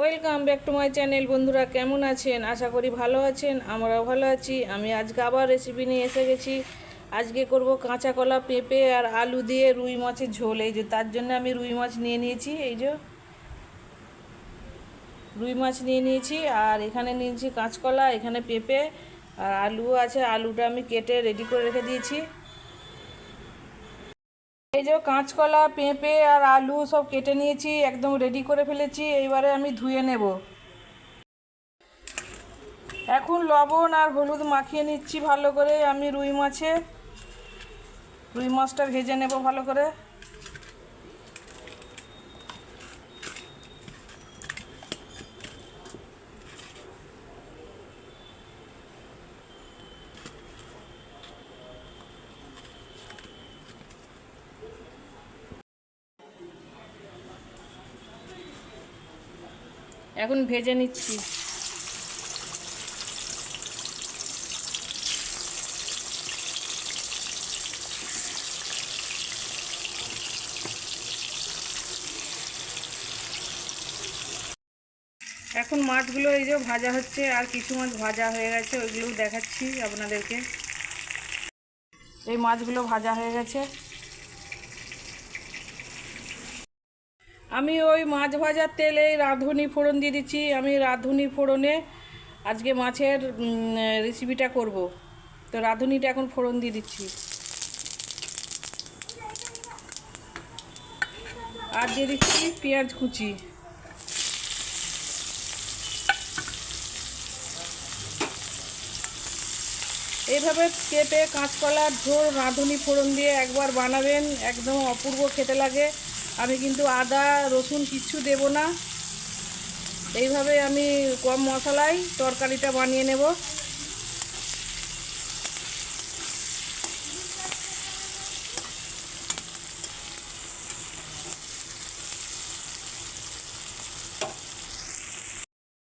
Welcome back to my channel বন্ধুরা, কেমন আছেন? আশা করি ভালো আছেন, আমরাও ভালো আছি। আমি আজকে আবার রেসিপি নিয়ে এসে গেছি। আজকে করব কাঁচা কলা, পেঁপে আর আলু দিয়ে রুই মাছের ঝোল। এই যে, তার জন্য আমি রুই মাছ নিয়ে নিয়েছি, এই যে। রুই মাছ নিয়ে নিয়েছি, আর এখানে নিয়েছি কাঁচকলা, এখানে পেঁপে আর আলু আছে। আলুটা আমি কেটে রেডি করে রেখে দিয়েছি। এই যে কাঁচকলা, পেঁপে আর আলু সব কেটে নিয়েছি, একদম রেডি করে ফেলেছি, এইবারে আমি ধুয়ে নেব। এখন লবণ আর হলুদ মাখিয়ে নিচ্ছি ভালো করে, আমি রুই মাছে। রুই মাছটা ভেজে নেব ভালো করে। এখন ভেজে নিচ্ছি। এখন মাছগুলো এই যে ভাজা হচ্ছে, আর কিছু মাছ ভাজা হয়ে গেছে, ওইগুলোও দেখাচ্ছি আপনাদেরকে। এই মাছগুলো ভাজা হয়ে গেছে। আমি ওই মাছ ভাজার তেলে রাঁধুনি ফোড়ন দিয়ে দিচ্ছি। আমি রাঁধুনি ফোড়নে আজকে মাছের রেসিপিটা করব। তো রাঁধুনিটা এখন ফোড়ন দিয়ে দিচ্ছি। আর দিয়ে দিচ্ছি পেঁয়াজ কুচি। এইভাবে পেঁপে কাঁচকলার ঝোল রাঁধুনি ফোড়ন দিয়ে একবার বানাবেন। একদম অপূর্ব খেতে লাগে। আমি কিন্তু আদা, রসুন কিচ্ছু দেব না। এইভাবে আমি কম মশলায় তরকারিটা বানিয়ে নেব।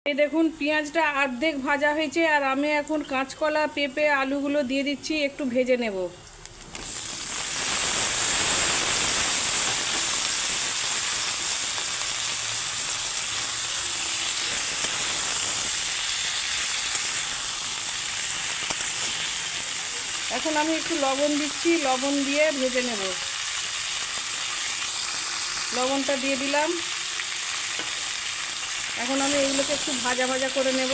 এই দেখুন, পেঁয়াজটা অর্ধেক ভাজা হয়েছে আর আমি এখন কাঁচকলা, পেঁপে, আলুগুলো দিয়ে দিচ্ছি, একটু ভেজে নেব। এখন আমি একটু লবণ দিচ্ছি, লবণ দিয়ে ভেজে নেব। লবণটা দিয়ে দিলাম। এখন আমি এগুলোকে একটু ভাজা ভাজা করে নেব।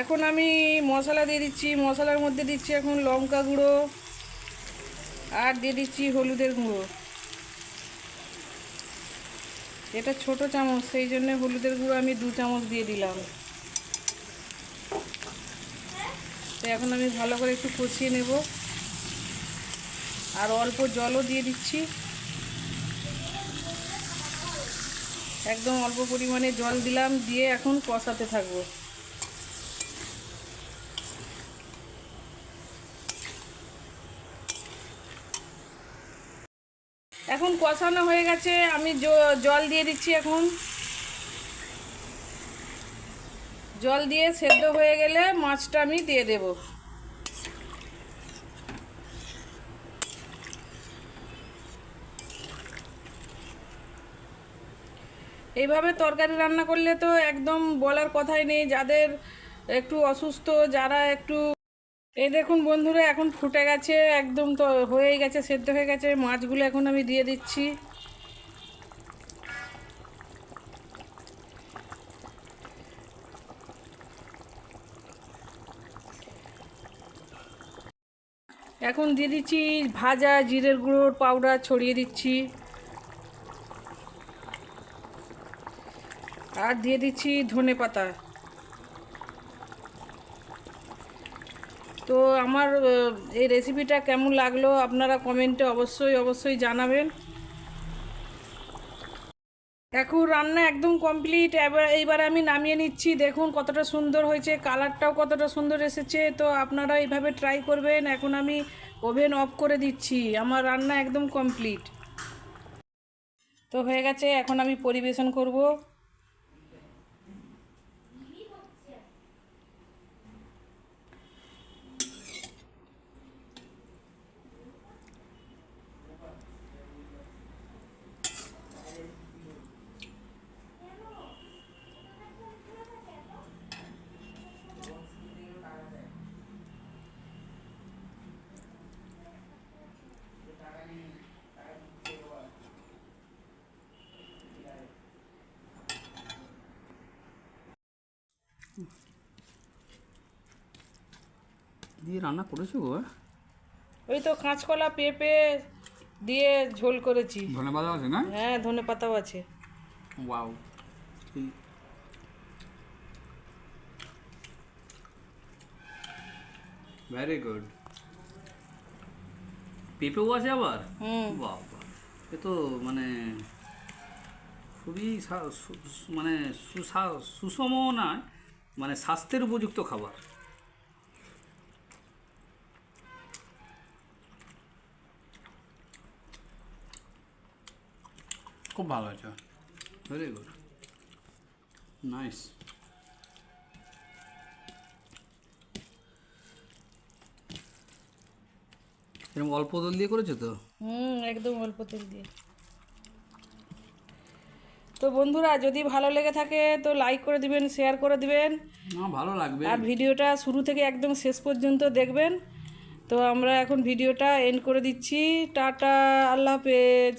এখন আমি মশলা দিয়ে দিচ্ছি। মশলার মধ্যে দিচ্ছি এখন লঙ্কা গুঁড়ো আর দিয়ে দিচ্ছি হলুদের গুঁড়ো। এটা ছোট চামচ, সেই জন্য হলুদের গুঁড়ো আমি দু চামচ দিয়ে দিলাম তো এখন আমি ভালো করে একটু কষিয়ে নেব। আর অল্প জলও দিয়ে দিচ্ছি। একদম অল্প পরিমাণে জল দিলাম, দিয়ে এখন কষাতে থাকব। এখন কষানো হয়ে গেছে, আমি জল দিয়ে দিচ্ছি এখন। জল দিয়ে সেদ্ধ হয়ে গেলে মাছটা আমি দিয়ে দেব। এইভাবে তরকারি রান্না করলে তো একদম বলার কথাই নেই, যাদের একটু অসুস্থ, যারা একটু এই দেখুন বন্ধুরা, এখন ফুটে গেছে, একদম তো হয়েই গেছে, সেদ্ধ হয়ে গেছে, মাছগুলো এখন আমি দিয়ে দিচ্ছি। এখন দিয়ে দিচ্ছি ভাজা জিরের গুঁড়োর পাউডার ছড়িয়ে দিচ্ছি। আর দিয়ে দিচ্ছি ধনে পাতা। তো আমার এই রেসিপিটা কেমন লাগল আপনারা কমেন্টে অবশ্যই অবশ্যই জানাবেন। এখন রান্না একদম কমপ্লিট এবার, এইবার আমি নামিয়ে নিচ্ছি। দেখুন কতটা সুন্দর হয়েছে কালারটাও কতটা সুন্দর এসেছে। তো আপনারা এইভাবে ট্রাই করবেন। এখন আমি ওভেন অফ করে দিচ্ছি। আমার রান্না একদম কমপ্লিট তো হয়ে গেছে, এখন আমি পরিবেশন করব। দিয়ে রান্না করেছ গো? ওই তো কাঁচকলা পেঁপে দিয়ে ঝোল করেছি। ধনে পাতা আছে না? হ্যাঁ ধনে পাতাও আছে। ওয়াও ভেরি গুড পেঁপেও আছে আবার? হুম। বাবা এ তো মানে খুবই মানে সুসা- সুষম নয় মানে স্বাস্থ্যের উপযুক্ত খাবার। খুব ভালো হয়েছে। ভেরি গুড নাইস এরকম অল্প তেল দিয়ে করেছ তো? হুম একদম অল্প তেল দিয়ে। তো বন্ধুরা যদি ভালো লেগে থাকে তো লাইক করে দিবেন শেয়ার করে দিবেন। ভালো লাগবে। আর ভিডিওটা শুরু থেকে একদম শেষ পর্যন্ত দেখবেন। তো আমরা এখন ভিডিওটা এন্ড করে দিচ্ছি। টাটা আল্লাহ হাফেজ।